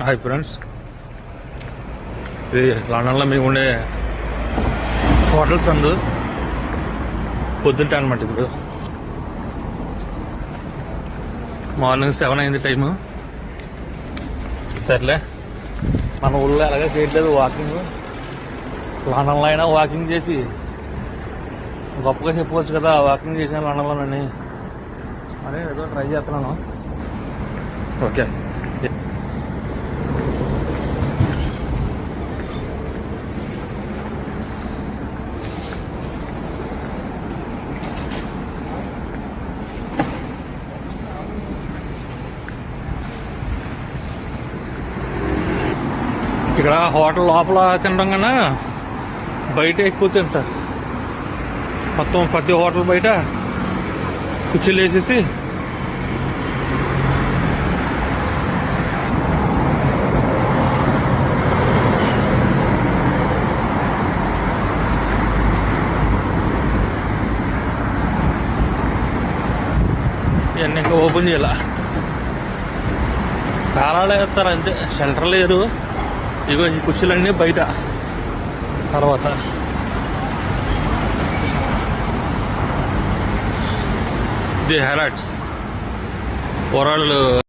Hi friends ఇది లండన్లో మీకు ఉండే హోటల్స్ అందు పొద్దుంటే అనమాట ఇప్పుడు. మార్నింగ్ సెవెన్ అయింది టైము. సర్లే. మన ఊళ్ళో ఎలాగ చేయట్లేదు వాకింగ్. లండన్లో అయినా వాకింగ్ చేసి గొప్పగా చెప్పుకోవచ్చు కదా వాకింగ్ చేసిన లండన్లోనని. అదే ఏదో ట్రై చేస్తున్నాను. ఓకే. ఇక్కడ హోటల్ లోపల తినడం కన్నా బయట ఎక్కువ తింటారు. మొత్తం ప్రతి హోటల్ బయట కుర్చీలు వేసేసి ఇవన్నీ ఇంకా ఓపెన్ చేయాల? తాళాలు వేస్తారు అంతే. షెల్టర్ లేరు. ఇగో ఈ కుర్చీలన్నీ బయట. తర్వాత. The హెరాట్స్ overall